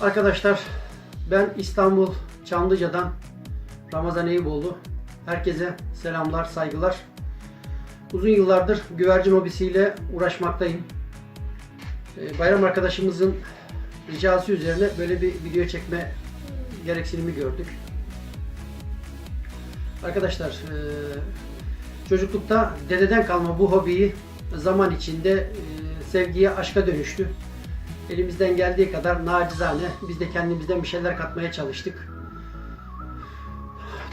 Arkadaşlar ben İstanbul Çamlıca'dan Ramazan Eyüboğlu. Herkese selamlar, saygılar. Uzun yıllardır güvercin hobisiyle uğraşmaktayım. Ee, Bayram arkadaşımızın ricası üzerine böyle bir video çekme gereksinimi gördük. Arkadaşlar e, çocuklukta dededen kalma bu hobiyi zaman içinde e, sevgiye, aşka dönüştü. Elimizden geldiği kadar nacizane biz de kendimizden bir şeyler katmaya çalıştık.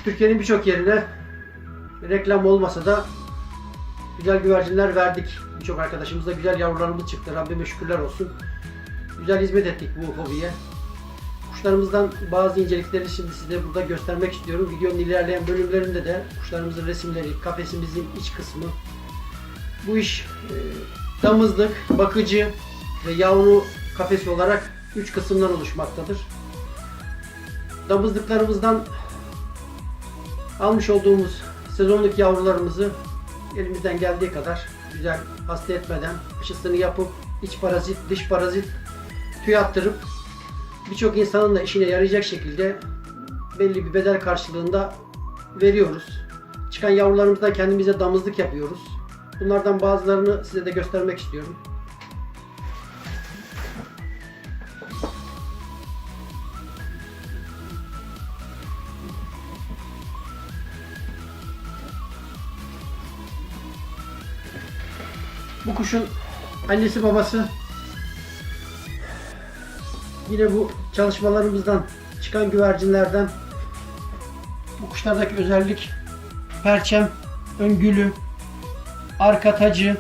Türkiye'nin birçok yerine reklam olmasa da güzel güvercinler verdik. Birçok arkadaşımızla güzel yavrularımız çıktı. Rabbime şükürler olsun. Güzel hizmet ettik bu hobiye. Kuşlarımızdan bazı incelikleri şimdi size burada göstermek istiyorum. Videonun ilerleyen bölümlerinde de kuşlarımızın resimleri, kafesimizin iç kısmı. Bu iş e, damızlık, bakıcı ve yavru kafesi olarak 3 kısımdan oluşmaktadır. Damızlıklarımızdan almış olduğumuz sezonluk yavrularımızı elimizden geldiği kadar güzel hasta etmeden aşısını yapıp iç parazit, dış parazit tüy attırıp birçok insanın da işine yarayacak şekilde belli bir bedel karşılığında veriyoruz. Çıkan yavrularımızdan kendimize damızlık yapıyoruz. Bunlardan bazılarını size de göstermek istiyorum. Bu kuşun annesi babası yine bu çalışmalarımızdan çıkan güvercinlerden bu kuşlardaki özellik perçem, öngülü, arka tacı,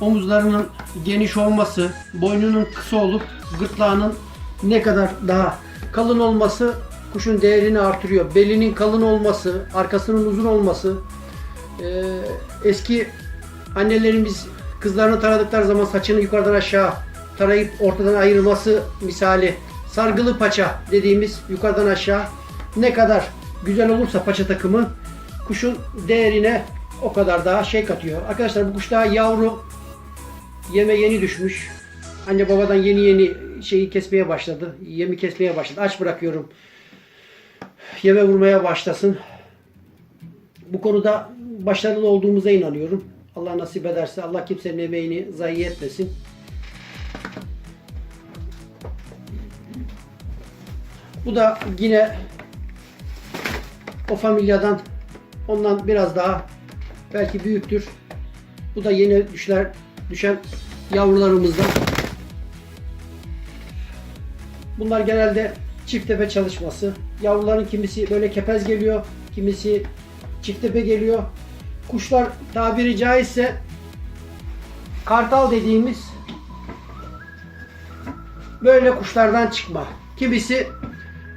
omuzlarının geniş olması, boynunun kısa olup gırtlağının ne kadar daha kalın olması kuşun değerini artırıyor. Belinin kalın olması, arkasının uzun olması, eski annelerimiz kızlarını taradıkları zaman saçını yukarıdan aşağı tarayıp ortadan ayırması misali sargılı paça dediğimiz yukarıdan aşağı ne kadar güzel olursa paça takımı kuşun değerine o kadar daha şey katıyor. Arkadaşlar bu kuş daha yavru yeme yeni düşmüş. Anne babadan yeni yeni şeyi kesmeye başladı. Yemi kesmeye başladı. Aç bırakıyorum. Yeme vurmaya başlasın. Bu konuda başarılı olduğumuza inanıyorum. Allah nasip ederse Allah kimsenin emeğini zayi etmesin. Bu da yine o familyadan ondan biraz daha belki büyüktür. Bu da yeni düşler düşen yavrularımızdan. Bunlar genelde çift tepe çalışması. Yavruların kimisi böyle kepez geliyor, kimisi çift tepe geliyor. Kuşlar tabiri caizse kartal dediğimiz böyle kuşlardan çıkma. Kimisi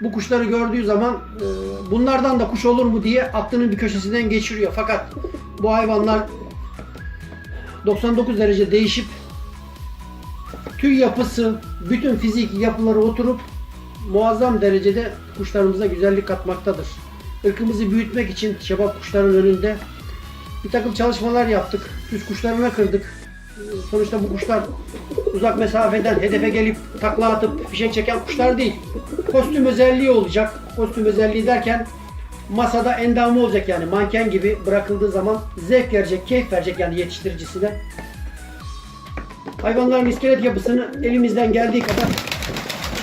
bu kuşları gördüğü zaman e, bunlardan da kuş olur mu diye aklının bir köşesinden geçiriyor. Fakat bu hayvanlar 99 derece değişip tüy yapısı, bütün fizik yapıları oturup muazzam derecede kuşlarımıza güzellik katmaktadır. Irkımızı büyütmek için şebap kuşların önünde bir takım çalışmalar yaptık. Süs kuşlarına kırdık. Sonuçta bu kuşlar uzak mesafeden hedefe gelip takla atıp fişek çeken kuşlar değil. Kostüm özelliği olacak. Kostüm özelliği derken masada endamı olacak yani manken gibi bırakıldığı zaman zevk verecek, keyif verecek yani yetiştiricisine. Hayvanların iskelet yapısını elimizden geldiği kadar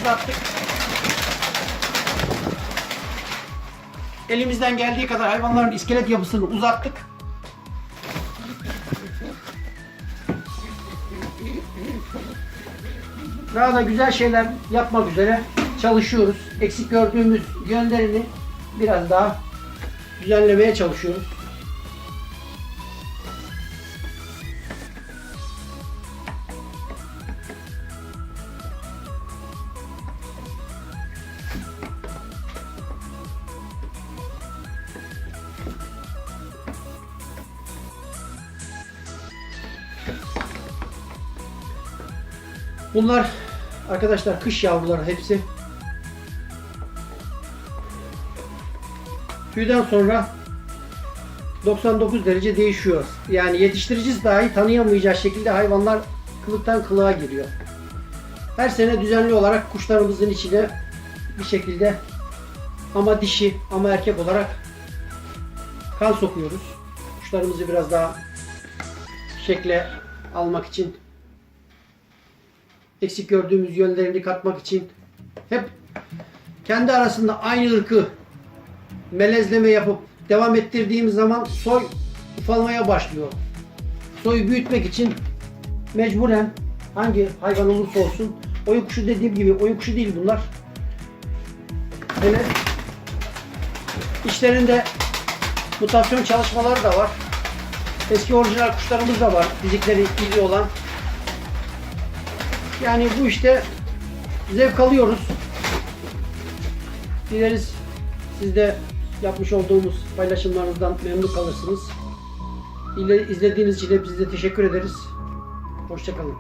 uzattık. Elimizden geldiği kadar hayvanların iskelet yapısını uzattık. Daha da güzel şeyler yapmak üzere çalışıyoruz. Eksik gördüğümüz yönlerini biraz daha düzenlemeye çalışıyoruz. Bunlar arkadaşlar kış yavruları hepsi. Tüyden sonra 99 derece değişiyor. Yani yetiştiricisi dahi tanıyamayacağı şekilde hayvanlar kılıktan kılığa giriyor. Her sene düzenli olarak kuşlarımızın içine bir şekilde ama dişi ama erkek olarak kan sokuyoruz. Kuşlarımızı biraz daha şekle almak için eksik gördüğümüz yönlerini katmak için hep kendi arasında aynı ırkı melezleme yapıp devam ettirdiğimiz zaman soy ufalmaya başlıyor. Soyu büyütmek için mecburen hangi hayvan olursa olsun oyun kuşu dediğim gibi oyun kuşu değil bunlar. Hele içlerinde mutasyon çalışmaları da var. Eski orijinal kuşlarımız da var. Fizikleri iyi olan. Yani bu işte zevk alıyoruz. Dileriz siz de yapmış olduğumuz paylaşımlarınızdan memnun kalırsınız. İle- İzlediğiniz için hepinize teşekkür ederiz. Hoşçakalın.